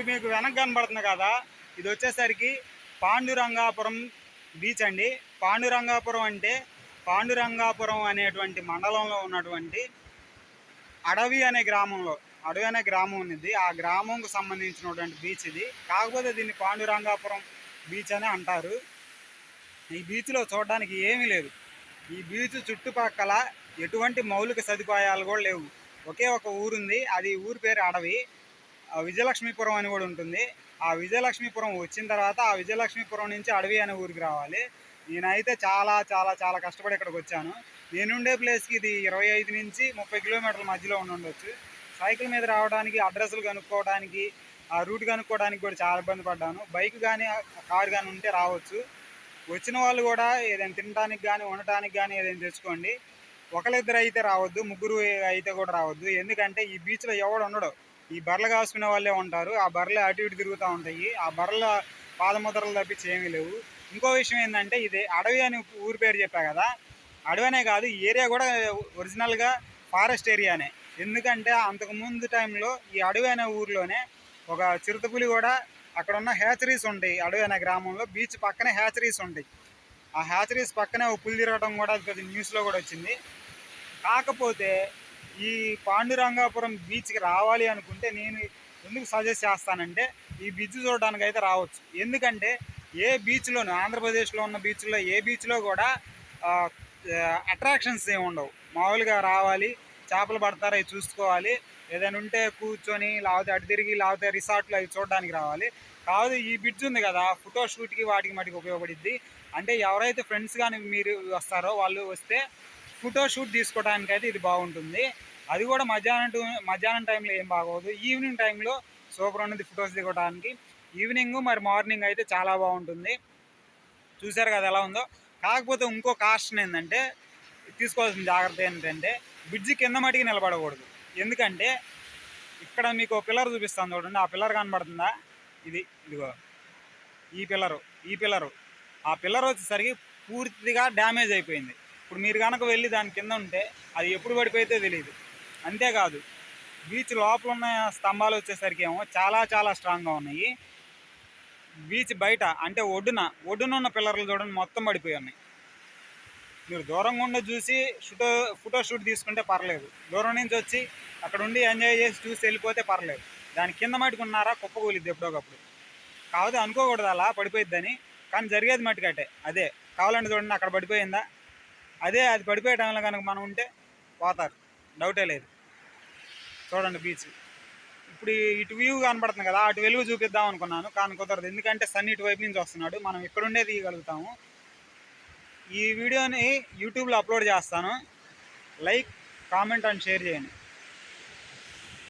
ఇప్పుడు మీకు వెనక కనబడుతుంది కదా ఇది వచ్చేసరికి పాండురంగాపురం బీచ్ అండి. పాండురంగాపురం అంటే పాండురంగాపురం అనేటువంటి మండలంలో ఉన్నటువంటి అడవి అనే గ్రామంలో అడవి అనే గ్రామం ఉన్నది. ఆ గ్రామంకు సంబంధించినటువంటి బీచ్ ఇది. కాకపోతే దీన్ని పాండురంగాపురం బీచ్ అని అంటారు. ఈ బీచ్లో చూడడానికి ఏమీ లేదు. ఈ బీచ్ చుట్టుపక్కల ఎటువంటి మౌలిక సదుపాయాలు కూడా లేవు. ఒకే ఒక ఊరుంది. అది ఊరి పేరు అడవి. విజయలక్ష్మీపురం అని కూడా ఉంటుంది. ఆ విజయలక్ష్మీపురం వచ్చిన తర్వాత ఆ విజయలక్ష్మీపురం నుంచి అడవి అనే ఊరికి రావాలి. నేనైతే చాలా చాలా చాలా కష్టపడి ఇక్కడికి వచ్చాను. నేనుండే ప్లేస్కి ఇది ఇరవై ఐదు నుంచి ముప్పై కిలోమీటర్ల మధ్యలో ఉండి ఉండొచ్చు. సైకిల్ మీద రావడానికి అడ్రస్లు కనుక్కోవడానికి ఆ రూట్ కనుక్కోవడానికి కూడా చాలా ఇబ్బంది పడ్డాను. బైక్ కానీ కారు కానీ ఉంటే రావచ్చు. వచ్చిన వాళ్ళు కూడా ఏదైనా తినడానికి కానీ ఉండటానికి కానీ ఏదైనా తెచ్చుకోండి. ఒకరిద్దరు అయితే రావద్దు ముగ్గురు అయితే కూడా రావద్దు. ఎందుకంటే ఈ బీచ్లో ఎవడు ఉండడు. ఈ బర్రెలు కాసుకునే వాళ్ళే ఉంటారు. ఆ బర్రెలు అటు ఇటు తిరుగుతూ ఉంటాయి. ఆ బర్రెల పాదముద్రలు తప్పించి ఏమీ లేవు. ఇంకో విషయం ఏంటంటే ఇది అడవి అని ఊరి పేరు చెప్పా కదా అడవి అనే కాదు ఈ ఏరియా కూడా ఒరిజినల్గా ఫారెస్ట్ ఏరియానే. ఎందుకంటే అంతకుముందు టైంలో ఈ అడవి అనే ఊర్లోనే ఒక చిరుతపులి కూడా అక్కడ ఉన్న హ్యాచరీస్ ఉంటాయి. అడవి అనే గ్రామంలో బీచ్ పక్కనే హ్యాచరీస్ ఉంటాయి. ఆ హ్యాచరీస్ పక్కనే ఒక పులి తిరగడం కూడా కొద్ది న్యూస్లో కూడా వచ్చింది. కాకపోతే ఈ పాండురంగాపురం బీచ్కి రావాలి అనుకుంటే నేను ఎందుకు సజెస్ట్ చేస్తానంటే ఈ బీచ్ చూడడానికి అయితే రావచ్చు. ఎందుకంటే ఏ బీచ్లోనూ ఆంధ్రప్రదేశ్లో ఉన్న బీచ్లో ఏ బీచ్లో కూడా అట్రాక్షన్స్ ఏమి ఉండవు. మామూలుగా రావాలి చేపలు పడతారు అవి చూసుకోవాలి. ఏదైనా ఉంటే కూర్చొని లేకపోతే అటు తిరిగి లేకపోతే రిసార్ట్లు అవి చూడడానికి రావాలి. కాదు ఈ బ్రిడ్జ్ ఉంది కదా ఫోటో షూట్కి వాటికి మటుకు ఉపయోగపడిద్ది. అంటే ఎవరైతే ఫ్రెండ్స్ కానీ మీరు వస్తారో వాళ్ళు వస్తే ఫోటో షూట్ తీసుకోవడానికి అయితే ఇది బాగుంటుంది. అది కూడా మధ్యాహ్నం మధ్యాహ్నం టైంలో ఏం బాగోదు. ఈవినింగ్ టైంలో సూపర్ ఉన్నది ఫొటోస్ దిగడానికి ఈవినింగ్ మరి మార్నింగ్ అయితే చాలా బాగుంటుంది. చూసారు కదా ఎలా ఉందో. కాకపోతే ఇంకో కాస్ట్ ఏంటంటే తీసుకోవాల్సిన జాగ్రత్త ఏంటంటే బ్రిడ్జి కింద మటుకి నిలబడకూడదు. ఎందుకంటే ఇక్కడ మీకు పిల్లర్ చూపిస్తాను చూడండి. ఆ పిల్లర్ కనబడుతుందా? ఇది ఇదిగో. ఈ పిల్లరు ఈ పిల్లరు. ఆ పిల్లర్ వచ్చేసరికి పూర్తిగా డ్యామేజ్ అయిపోయింది. ఇప్పుడు మీరు కనుక వెళ్ళి దాని కింద ఉంటే అది ఎప్పుడు పడిపోయితే తెలియదు అంతేకాదు బీచ్ లోపల ఉన్న స్తంభాలు వచ్చేసరికి ఏమో చాలా చాలా స్ట్రాంగ్గా ఉన్నాయి. బీచ్ బయట అంటే ఒడ్డున ఒడ్డున ఉన్న పిల్లర్లు చూడండి మొత్తం పడిపోయి ఉన్నాయి. మీరు దూరంగా ఉండి చూసి ఫోటో ఫోటో షూట్ తీసుకుంటే పర్లేదు. దూరం నుంచి వచ్చి అక్కడ ఉండి ఎంజాయ్ చేసి చూసి వెళ్ళిపోతే పర్లేదు. దాని కింద మటుకు ఉన్నారా? కుప్పకూలిద్ది ఎప్పుడోకప్పుడు కాకపోతే అనుకోకూడదు అలా పడిపోయిద్దని. కానీ జరిగేది మట్టుకట్టే అదే కావాలంటే చూడండి అక్కడ పడిపోయిందా? అదే అది పడిపోయే టైంలో కనుక మనం ఉంటే పోతారు. డౌటే లేదు. చూడండి బీచ్. ఇప్పుడు ఇటు వ్యూ కనబడుతుంది కదా అటు వెలుగు చూపిద్దాం అనుకున్నాను కానీ కుదరదు. ఎందుకంటే సన్ ఇటు వైపు నుంచి వస్తున్నాడు. మనం ఇక్కడుండే తీయగలుగుతాము. ఈ వీడియోని యూట్యూబ్లో అప్లోడ్ చేస్తాను. లైక్ కామెంట్ అండ్ షేర్ చేయండి.